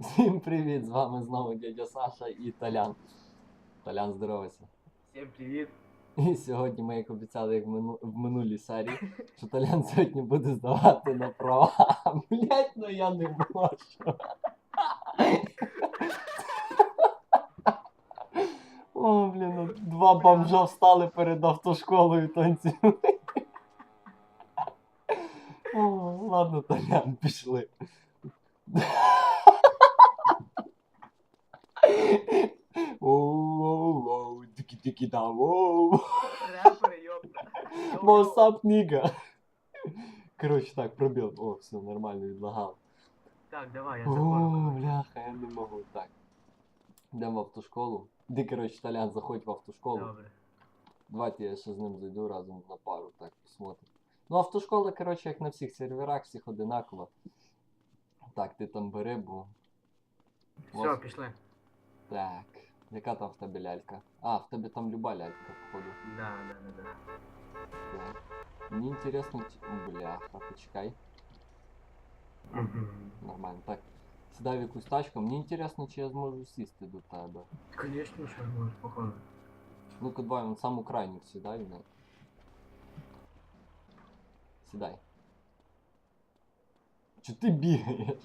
Всім привіт! З вами знову дядя Саша і Толян. Толян, здоровайся. Всім привіт. І сьогодні ми, як обіцяли, як в, мину... в минулій серії, що Толян сьогодні буде здавати на права. Блять, ну я не можу. О, блін, ну, два бомжа встали перед автошколою танцюють. О, ладно, Толян, пішли. Оу-оу-оу, тики-тики-да, оу. Up, nigga? Коротше, так, пробіл. О, все, нормально відлагав. Так, давай, я О, бляха, я не можу. Так. Йдемо в автошколу. Де, коротше, Толян, заходь в автошколу. Добре. Давайте я ще з ним зайду разом на пару, так, посмотрим. Ну, автошкола, коротше, як на всіх серверах, всіх одинаково. Так, ти там бери, бо. Все, пішли. Так. Яка там в тебе лялька? А, в тебе там люба лялька, походу. Да, да, да, да. Так. Мені інтересно, чи- бляха, почекай. Мгм. Нормально. Так. Сідай в якусь тачку. Мені інтересно, чи я зможу сісти до тебе. Конечно, що можеш, походу. Ну-ка, давай, вон саму крайню сідай в неї. Сідай. Чи ти бігаєш?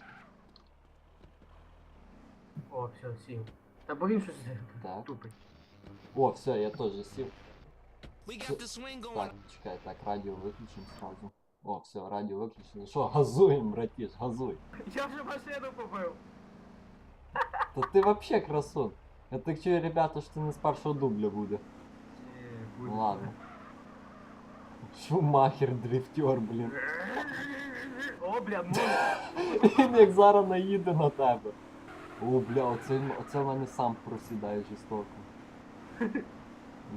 О, все, сів. Та бо він щось Так. тупить. О, все, я теж сів. We got the swing going. Так, чекай, так, радіо виключимо сразу. О, все, радіо виключено. Що, газуємо, братіш, газуй. Я вже машину побив. Та ти вообще красун. Я так чую, ребята, що ти не з першого дубля буде. Е, буде. Ну ладно. Шумахер, дрифтер, блін. О, бля, ну. Він як зараз наїде на тебе. О, бля, оце, оце в мене сам просідає жорстоко.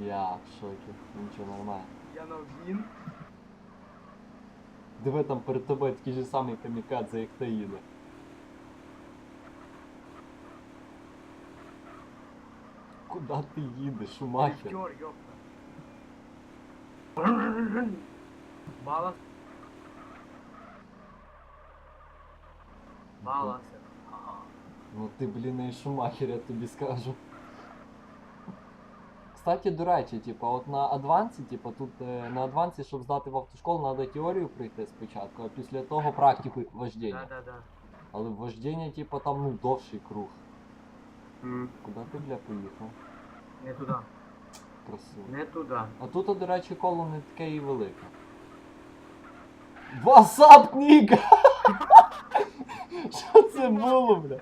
Я в шокі. Нічого нормально. Я на він. Диви там перед тобою такий же самий камікадзе, як ти їде. Куда ти їдеш, Шумахер? Балас. Балас. Ну ти, блін, і Шумахер, я тобі скажу. Кстати, до речі, типа, от на адвансі, типа, тут е, на адвансі, щоб здати в автошколу, треба теорію пройти спочатку, а після того практику. Да, да, да. Але вождіння, типа, там ну довший круг. Куди ти, бля, поїхав? Не туди. Красиво. Не туди. А тут, до речі, коло не таке і велике. Васап, Ніка! Що це було, бля?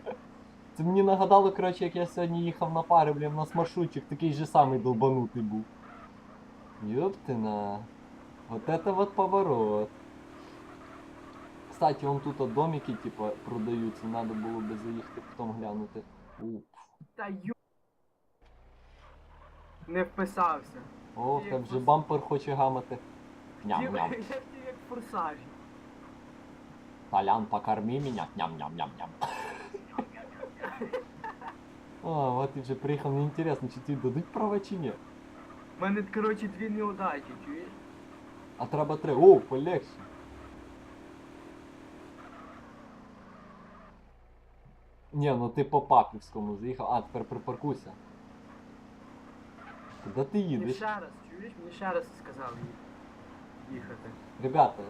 Це мені нагадало, коротше, як я сьогодні їхав на пари, бля, у нас маршрутчик такий же самий долбанутий був. Ёптина. Вот это вот поворот. Кстати, вон тут домики, типа, продаються, надо було би заїхати потім глянути. Уп. Та ю... Не вписався. О, Як там вже форс- бампер хоче гамати. Ті- Ням-ням. Як ти форсажі. Толян, покорми меня. Ням-ням-ням-ням. О, вот ти вже приїхав. Мені інтересно, чи тобі дадуть права чи ні. У мене, коротше, дві неудачі, чуєш? А треба три. О, полегше. Ні, ну ти по Папівському заїхав. А, тепер припаркуйся. Куди ти Мені їдеш? ще раз, чуєш? Мені ще раз сказав ї- їхати. Ребята,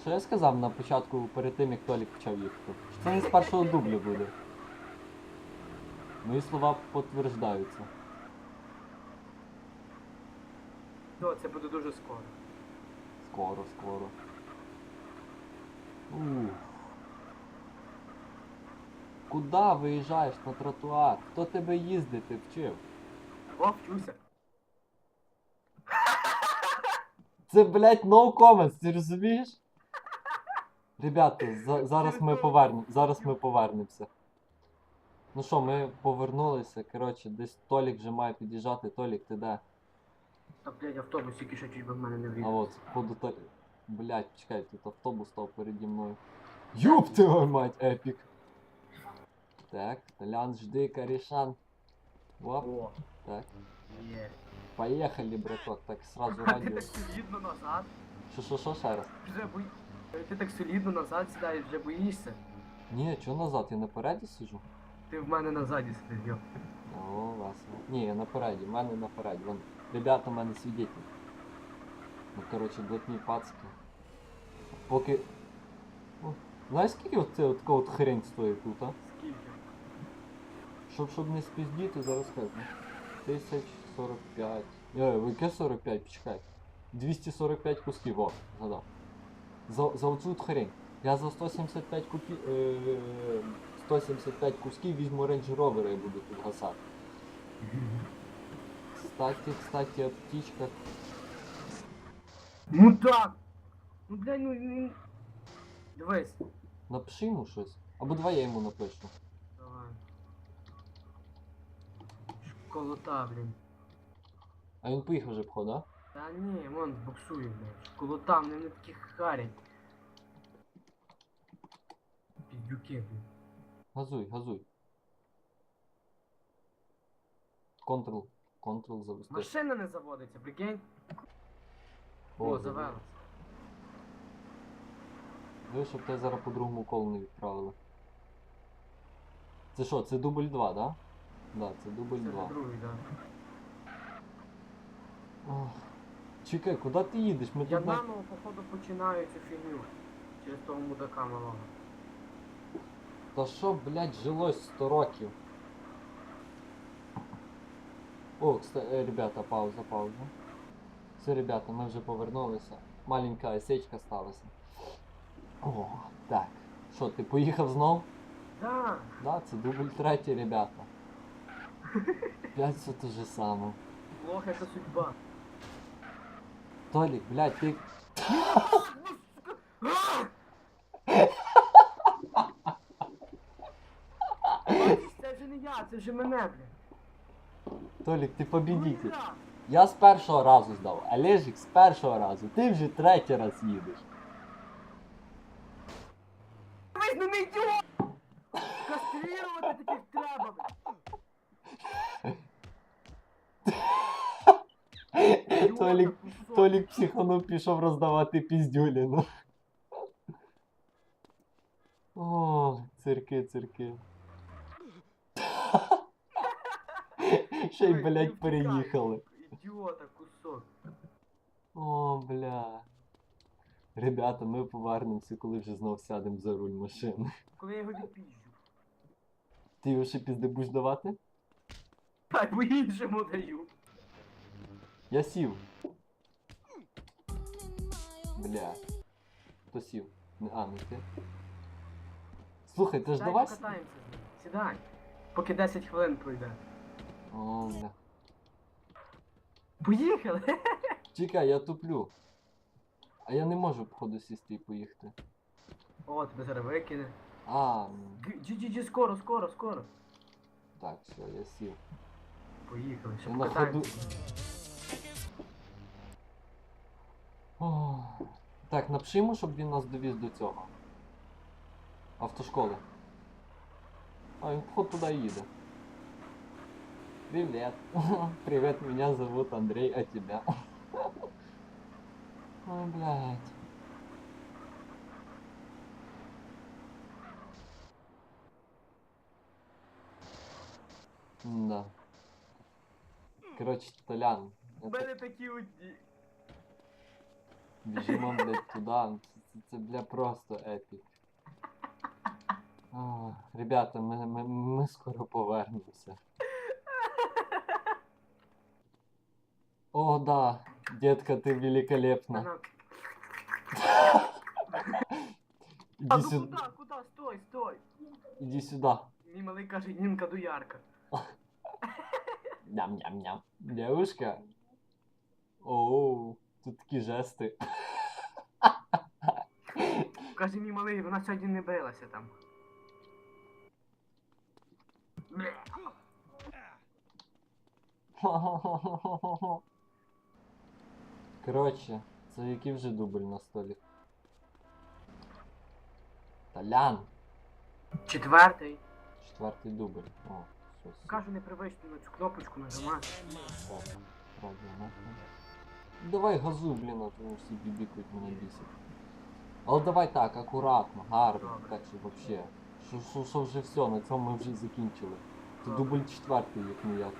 що я сказав на початку перед тим, як Толік почав їхати? Що це не з першого дубля буде. Мої слова підтверждаються. То, це буде дуже скоро. Скоро, скоро. Ух. Куда виїжджаєш на тротуар? Хто тебе їздити вчив? О, вчуся. Це, блять, no comments, ти розумієш? Ребята, за- зараз ми повернемо. Зараз ми повернемося. Ну що, ми повернулися. Коротше, десь Толік вже має під'їжджати. Толік, ти де? Та, блядь, автобус тільки що чуть би в мене не А вліз. от, походу Толік. Блять, чекай, тут автобус став переді мною. Юб твою мать, епік. Так, Толян, жди, корішан. Оп, О, так. є. Поехали, браток. Так, сразу А ти радіо. так солідно назад. Що, що, що, ще раз? Вже бої... Ти так солідно назад сідаєш, вже боїшся. Ні, чого назад? Я напереді сижу? Ти в мене назаді йо. О, весело. Ні, я напереді, в мене напереді. Вон, ребята в мене свідетелі. Ну, коротше, блатні пацки. Поки. О, знаєш скільки от це от така от хрень стоїть тут, а? Скільки? Щоб, щоб не спіздіти, зараз скажу. 1045. Е, ви яке 45, почекай. 245 кусків, о, згадав. За, за оцю от хрень. Я за 175 купі... Е, 175 кусків візьму Range Rover і буду тут гасати. Кстати, кстати, о птичках. Ну так! Ну блядь, ну він. Дивись. Напиши йому щось. Або давай я йому напишу. Давай. Школота, блін. А він поїхав вже походу, а? Та ні, вон боксує, блядь. Школота, вони не такі харять. Підюки, блін. Газуй, газуй. Контрол. Контрол завести. Машина не заводиться, прикинь? О, О, завелась. Ви, щоб тебе зараз по другому колу не відправили. Це що, це дубль 2, да? Да, це дубль Це 2. вже другий, да. Ох. Чекай, куди ти їдеш? Ми Я тут на... походу, починаю цю фігню. Через того мудака малого. Та що, блядь, жилось 100 років? О, кстати, ребята, пауза, пауза. Все, ребята, ми вже повернулися. Маленька осечка сталася. О, так. Що, ти поїхав знов? Да, Да, це дубль третій, ребята. Блядь, все те же саме. плохо это судьба. Толік, блядь, ти. Я, це вже мене, блін. Толік, ти побідитель. Ну, я. З першого разу здав, а Лежик з першого разу. Ти вже третій раз їдеш. Ви ну не ідіот! Кастрирувати таких треба. Толік. Толік психанув пішов роздавати піздюлі, ну. О, цирки, цирки. Ще й, блядь, переїхали. Ідіота кусок. О, бля. Ребята, ми повернемося, коли вже знов сядемо за руль машини. Коли я його відпіжджу. Ти його ще пізди будеш давати? Та по іншому даю. Я сів. Бля. Хто сів? Не- А, не ти. Слухай, ти ж Дай давай. покатаємося з ним. Сідай. Поки 10 хвилин пройде. О, бля. Поїхали! Чекай, я туплю. А я не можу, походу, сісти і поїхати. О, тебе зараз викине. А, Джі-джі-джі, скоро, скоро, скоро. так, все, я сів. Поїхали, ще Я на покатаємося. О, так, напиши йому, щоб він нас довіз до цього. Автошколи. А, він походу туди їде. Привет. Привет, меня зовут Андрей, а тебя? Ой, блядь. Да. Короче, Толян, У это мене такі одні. Біжимо, блядь, туди. Це, це, це бля, просто епік. О, ребята, ми, ми, ми скоро повернемося. О, да. Детка, ти великолепна. Вона... А Іди ну сюди. куди, куди, стой, стой. Іди сюди. Мій малий каже, Нінка доярка. Ням-ням-ням. Девушка. Оу, тут такі жести. Каже мій малий, вона сьогодні не билася там. Бля. Коротше, це який вже дубль на столі? Толян! Четвертий. Четвертий дубль. О, щось. Кажу, непривично на цю кнопочку нажимати. Так, правда, нахуй. Давай газуй, блін, а тому всі бібікують мене бісить. Але давай так, акуратно, гарно, Добре. так, щоб вообще, Що, що, що вже все, на цьому ми вже закінчили. Це дубль четвертий, як не як.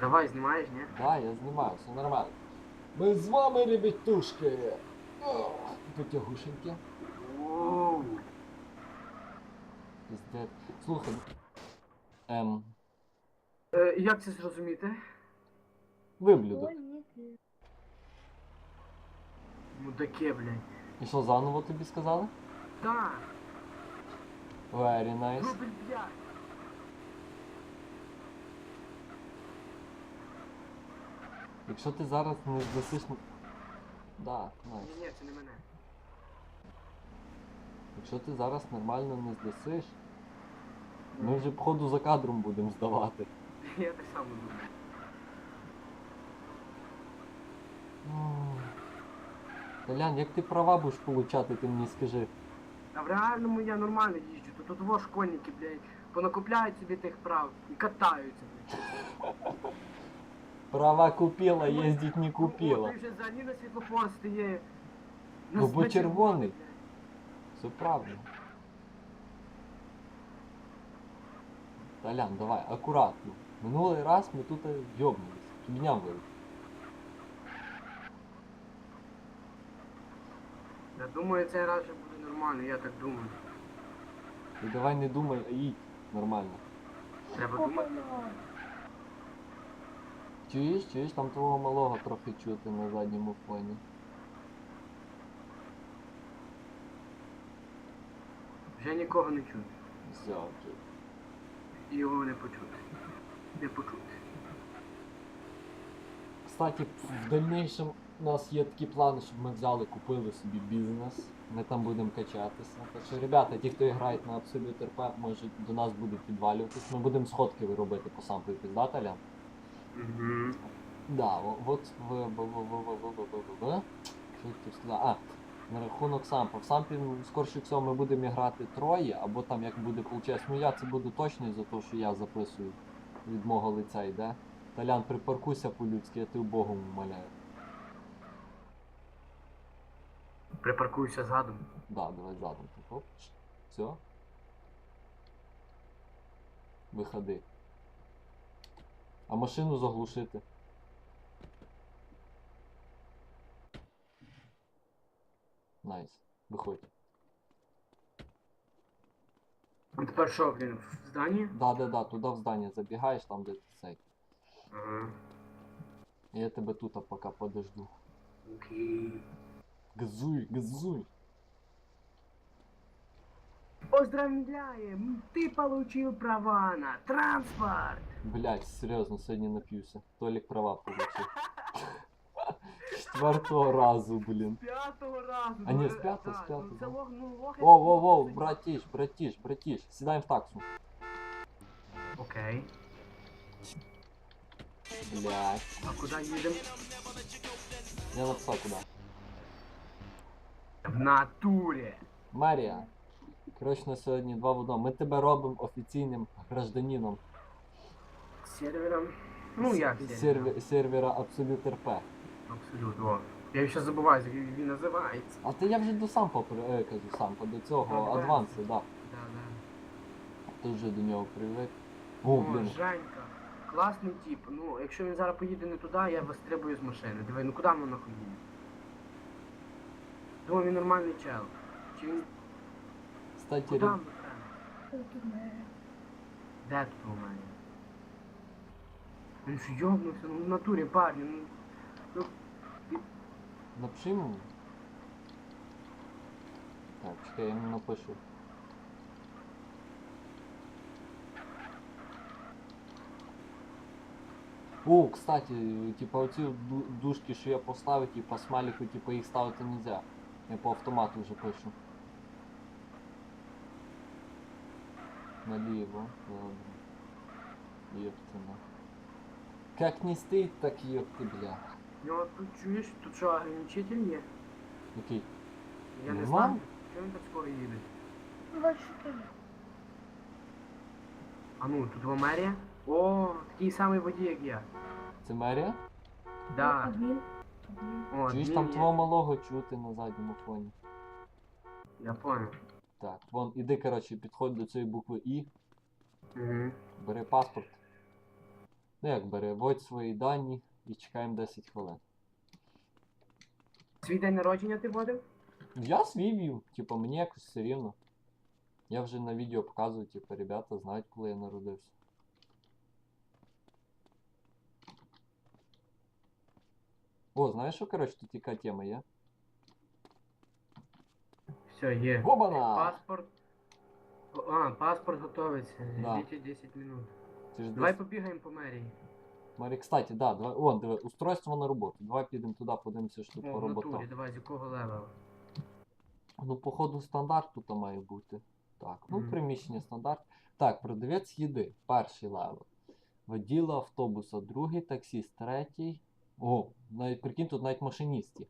Давай, знімаєш, ні? Да, я знімаю, все нормально. Ми з вами, ребятушки! Потягушеньки. Слухай. Ем, Е, як це зрозуміти? виблюдок. Мудаки, блядь. І що заново тобі сказали? Так. Very nice. Ну, блядь. Якщо ти зараз не здасиш... м- Да, найс. Ні, ні, це не мене. Якщо ти зараз нормально не здасиш, ми вже походу за кадром будемо здавати. Я так само думаю. Толян, як ти права будеш получати, ти мені скажи. А в реальному я нормально їжджу. Тут тут во школьники, блядь, понакупляють собі тих прав і катаються, блядь. Права купила, їздить не купила. Ти вже взагалі на світлофор стає. Ну, бо червоний. Все правильно. Толян, давай, акуратно. Минулий раз ми тут йобнулись. Фігня вийшла. Я думаю, цей раз вже буде нормально, я так думаю. І давай не думай, а їдь нормально. Треба думати. Чуєш, чуєш, там твого малого трохи чути на задньому фоні. Вже нікого не чути. Все, окей. І його не почути. Не почути. Кстати, в дальнейшем у нас є такі плани, щоб ми взяли, купили собі бізнес. Ми там будемо качатися. Так що, ребята, ті, хто грають на Absolute RP, можуть до нас будуть підвалюватись. Ми будемо сходки робити по самплі піздата, Ля? Угу. Да, вот в в А, на рахунок сампов. Сампів, скорше всього, ми будемо грати троє, або там як буде получатися. Ну я це буду точно за те, що я записую від мого лиця йде. Талян, припаркуйся по-людськи, я ти богом умоляю. Припаркуйся задом. Да, давай задом. Оп. Все. Виходи. А машину заглушити. Найс. Виходь. А тепер що, блін, в зданні? Да, да, да, туди в здання забігаєш, там де цей. Ага. Я тебе тут а пока подожду. Окей. Газуй, газуй. Поздравляем! Ты получил права на транспорт! Блять, серьезно, сегодня напьюся. Толик права получил. Четвертого разу, блин. Пятого разу. А не, с пятого, с пятого. Воу, воу, воу, братиш, братиш, братиш. Седаем в таксу. Окей. Блять. А куда едем? Я написал куда. В натуре. Марія. Коротше, на сьогодні два в одному. Ми тебе робимо офіційним гражданином Сервером. Ну як сервером? серве- сервера Absolute RP. Абсолютно. О. Я ще забуваю, як він називається. А то я вже до сампа при- е, кажу сампа, до цього Advance. адвансу, да. Да, да. Ти вже до нього привик. О, О, блін. Женька. Класний тип. Ну, якщо він зараз поїде не туди, я вистрибую з машини. Диви, ну куди воно нахуй їде? Думаю, він нормальний чел. Чи він Кстати, куди нам треба? Де тут у мене? Він ж йобнувся, ну в натурі парні, ну. ну напиши мені. Так, чекай, я йому напишу. О, кстати, типа оці ду- дужки, що я поставив, типа смайлику, типа їх ставити нельзя. Я по автомату вже пишу. Наліво, добре. Єптина. Как не стоїть, так ёпти, бля. ну а тут чуєш, тут що, ограничитель є? Окей. Я не знаю. Чого він так скоро їде? А ну, тут в мерія? О, такий самий водій, як я. Це мерія? Да. Адмін. Адмін. О, Чуєш там твого малого чути на задньому фоні. Я понял. Так, вон, іди, коротше, підходь до цієї букви І, Угу. бери паспорт. Ну як бери, вводь свої дані і чекаємо 10 хвилин. Свій день народження ти водив? Я свій вів, типу, мені якось все рівно. Я вже на відео показую, типу, ребята знають, коли я народився. О, знаєш що, коротше, тут яка тема є? Все, є. Гобана! Паспорт. О, А, паспорт готовиться. Да. Ждіть 10 минут. Ти ж Давай десь... побігаємо по мерії. Марі, кстати, да, давай. О, диви, устройство на роботу. Давай підемо туди, подивимося, що тут О, по в натурі, давай, з якого левела? Ну, походу, стандарт тут має бути. Так, ну, Мгм. приміщення стандарт. Так, продавець їди, перший левел. Воділа автобуса, другий, таксіст, третій. О, навіть прикинь, тут навіть машиніст є.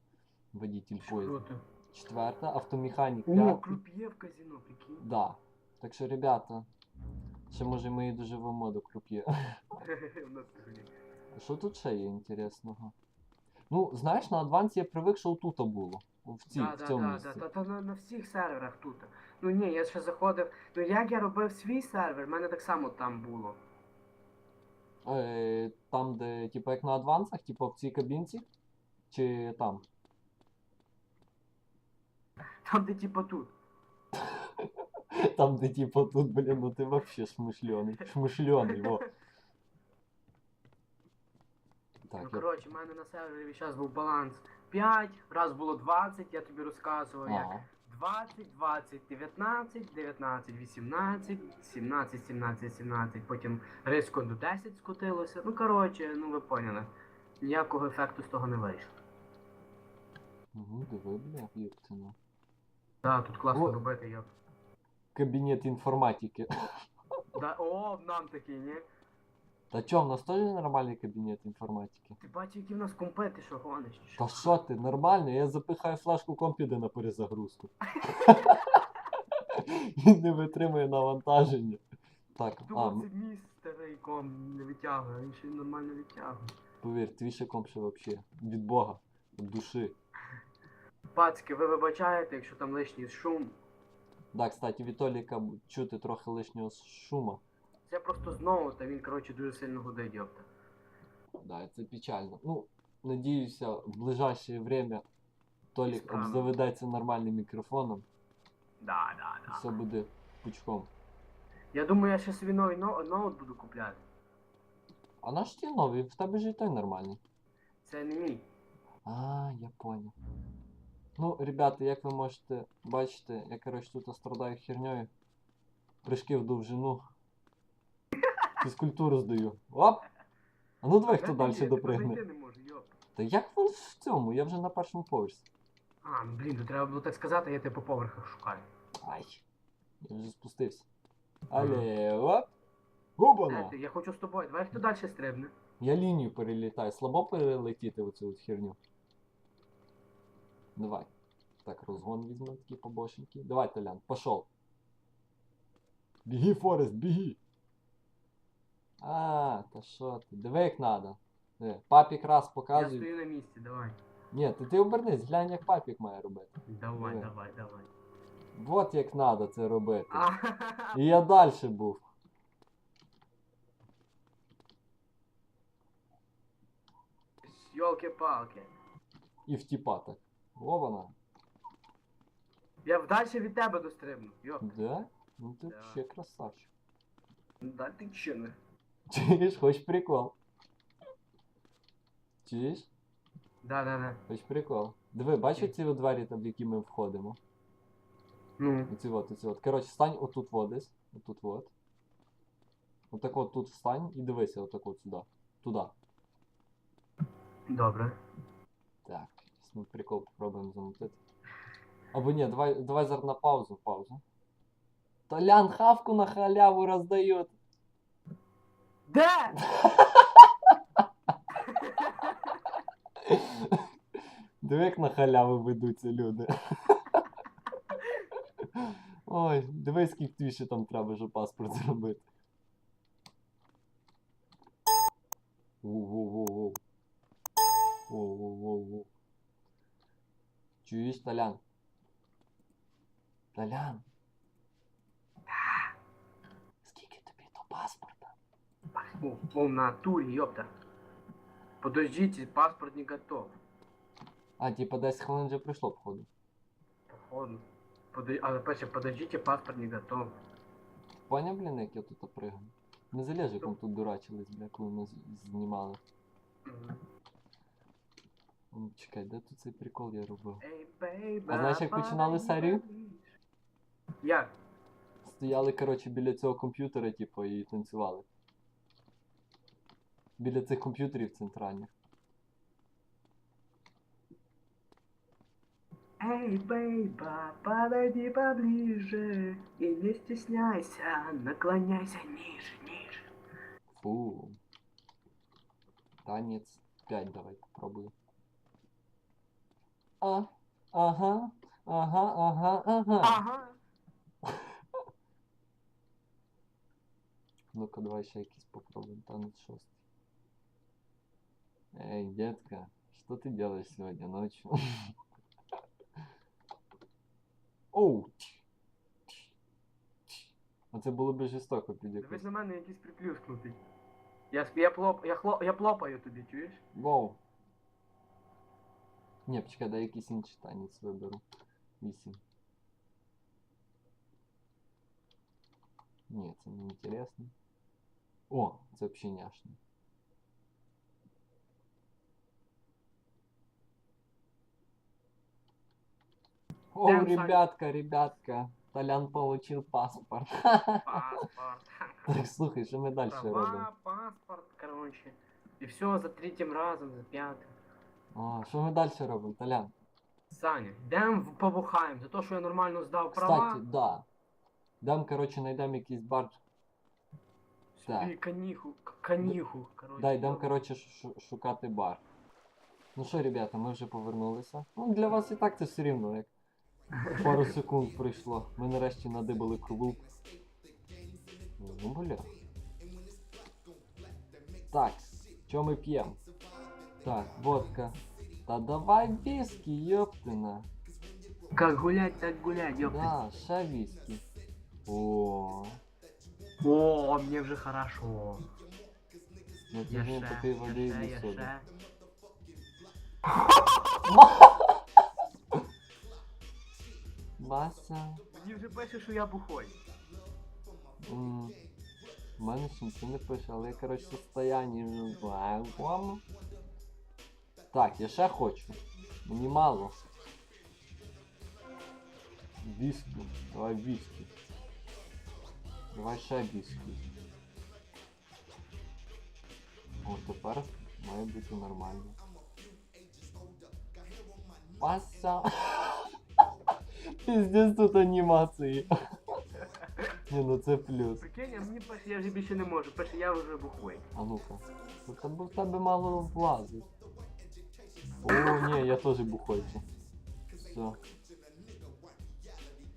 Водитель поїзда. Що то? Четверта, автомеханік. О, п'ятий. круп'є в казино, прикинь. Да. Так що, ребята, ще може ми і доживемо до круп'є. Що тут ще є інтересного? Ну, знаєш, на адвансі я привик, що тут було. В, цій, Да, в цьому да, місці. да, та, та на, на всіх серверах тут. Ну ні, я ще заходив. Ну як я робив свій сервер, в мене так само там було. Е, там, де, типу, як на адвансах, типу в цій кабінці? Чи там? Там, де типа тут. Там, де типу тут, блін, ну ти вообще шмишльоний. Шмишльоний, во. Так, ну коротше, в мене на сервері зараз був баланс 5, раз було 20, я тобі розказував, як Ага. 20, 20, 19, 19, 18, 17, 17, 17, потім різко до 10 скотилося. Ну коротше, ну ви поняли. Ніякого ефекту з того не вийшло. Угу, диви, бля, їптина. Так, тут класно О. робити, я. Кабінет інформатики. Да, о, нам такий, ні? Та чо, в нас теж нормальний кабінет інформатики? Ти бачиш, які в нас компи, ти що гониш? чи Та що? що ти, нормально, я запихаю флешку комп іде на перезагрузку. Він не витримує навантаження. Так, а, Думав, м- це мій старий ком не витягує, він ще й нормально витягує. повір, твій ще комп ще вообще. Від Бога, від душі. Пацки, ви вибачаєте, якщо там лишній шум. Да, кстати, від Толіка чути трохи лишнього шума. Це просто знову, та він, коротше, дуже сильно гудить, йопта. Да, це печально. Ну, надіюся, в ближайшее время Толік Справно. обзаведеться нормальним мікрофоном, Да, да, і да. все буде пучком. Я думаю, я ще собі новий но- ноут буду купляти. А наш ті новий, в тебе ж і той нормальний. Це не мій. А, я понял. Ну, ребята, як ви можете бачити, я, коротше, тут страдаю херньою. Прыжки в довжину. Фізкультуру здаю. Оп! А ну давай хто далі допригне. Та як вон в цьому? Я вже на першому поверсі. А, ну блін, то треба було так сказати, я тебе по поверхах шукаю. Ай. Я вже спустився. Але, оп! Губана! Я хочу з тобою. Давай хто далі стрибне. Я лінію перелітаю. Слабо перелетіти в цю от херню. Давай. Так, розгон візьмемо такі побочники. Давай, Толян, пошел. Біги, Форест, біги. А, та що ти? Диви як надо. Диви, Папік раз Я показує. стою на місці, давай. Ні, ти, ти обернись, глянь, як папік має робити. Давай, Диви. давай, давай. Вот як надо це робити. А, І я далі був. Йолки-палки. І втіпа так. Вована. Я вдальше від тебе дострибну. Йоп. Да? Ну ти Да. ще красавчик. Да ти че не? Чуєш, хочеш прикол? Чуєш? Да, да, да. Хочеш прикол? Диви, бачиш ці от двері, там, в які ми входимо? Ну. Оці от, оці от. Коротше, стань отут вот десь. Отут от. Отак от тут встань і дивися отак от сюди. Туди. Добре. Так, ми прикол попробуємо замутити. Або ні, давай, давай зараз на паузу, паузу. Толян хавку на халяву роздает. Де? Диви, як на халяву ведуться люди. Ой, диви, скільки ще там треба, щоб паспорт зробити. Воу-воу-воу-воу. Воу-воу-воу-воу. Чуюсь, Толян. Толян. Да. Скільки тобі до паспорта? О, в натуре, ёпта. Подождите, паспорт не готов. А, типа 10 хвилин вже прийшло, походу. Походу. Подо... А, пише, подождите, паспорт не готов. Понял, блин, як я тут пригав? Ми з Олежиком тут дурачились, бля, коли ми з- знімали. М, Чекай, де тут цей прикол я робив? Ей, бейба, А знаєш, як починали падай, серію? падай. Як? Стояли, коротше, біля цього комп'ютера, типу, і танцювали. Біля цих комп'ютерів центральних. Эй, бейба, подойди поближе и не стесняйся, наклоняйся ниже, ниже. Фу. Танець 5 давай попробую. А, ага, ага, ага, ага. Ага. Ну-ка, давай ще якийсь попробуем. Танец шостий. Эй, детка, что ты делаешь сегодня ночью? Оу! Оце було б жорстоко під Дивись якось. на мене якийсь приплюснутий. Я, сп- я, плоп, я, хло, я плопаю тобі, чуєш? Воу. Ні, почекай, дай якийсь інший танець виберу. Вісім. Ні, це не інтересно. О, це взагалі няшно. О, Дэн, Саня. ребятка, ребятка. Толян получил паспорт. Паспорт. Так, слухай, що ми далі робимо? Права, паспорт, короче. И все за третьим разом, за п'ятим. О, що ми далі робимо, Толян? Саня, йдемо в- побухаємо. За те, що я нормально здав права. Кстати, да. Дам, короче, знайдемо якийсь бар. так. Каніху, к- каніху, короче. Да, йдемо, коротше, шу- шукати бар. Ну що, ребята, ми вже повернулися. Ну, для вас і так це все рівно, як пару секунд пройшло. Ми нарешті надибали клуб. Ну, бля. Так, що ми п'ємо? Так, водка. Та давай виски, ёптина. Как гулять, так гулять, ёпта. Да, ще виски. О, О, мне вже хорошо. ну Я ти ще, попий я води ще, і я соди. ще. Вася. Мені вже пише, що я бухой. М, У мене ще нічого не пише, але я, коротше, в состоянні вже знаю. Ладно. Так, я ще хочу. Мені мало. Віскі. Давай віскі. Давай ще віскі. О, тепер має бути нормально. Вася. Пиздец тут анімації. Ні, ну це плюс. Прикинь, а мені я вже більше не можу. Пише, я вже бухой. А ну-ка. У тебе, в тебе мало влазить. О, ні, я теж бухойчу. Все.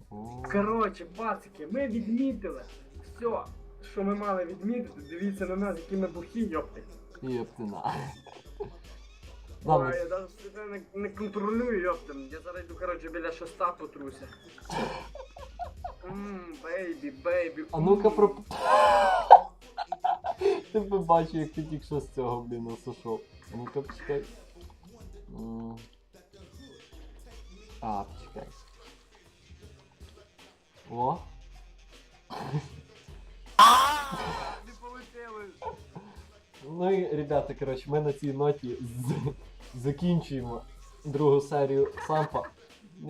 О, Коротше, пацики, ми відмітили все, що ми мали відмітити. Дивіться на нас, які ми бухі, йопти. єптина. Ой, я навіть себе не, не контролюю, йопти. Я зараз йду, коротше, біля шоста потруся. Ммм, бейбі, бейбі. а ну-ка про... Ти би бачив, як ти тільки що з цього, блін, насушов. А ну-ка, почекай. М. А, почекай. О, Не получилось. Ну і, ребята, коротше, ми на цій ноті закінчуємо другу серію сампа.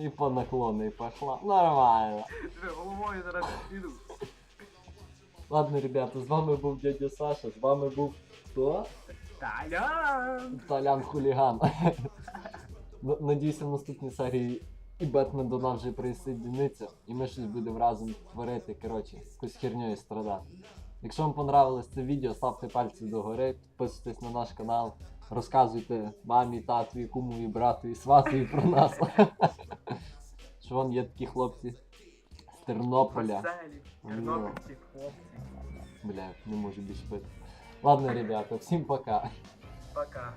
І по наклону і пошла. Нормально. Головою зараз піду. Ладно, ребята, з вами був дядя Саша, з вами був хто? Талян! Толян Хуліган. Надіюся, в наступній серії і Бетмен до нас вже присоединиться, і ми щось будемо разом творити, коротше, якусь херню і страдати. Якщо вам понравилось це відео, ставте пальці догори, підписуйтесь на наш канал, розказуйте мамі, тату, і куму, і брату, і свату і про нас. Що вон є такі хлопці з Тернополя. Веселі, тернопільські хлопці. Бля, не можу більше пити. Ладно, ребята, всем пока. Пока.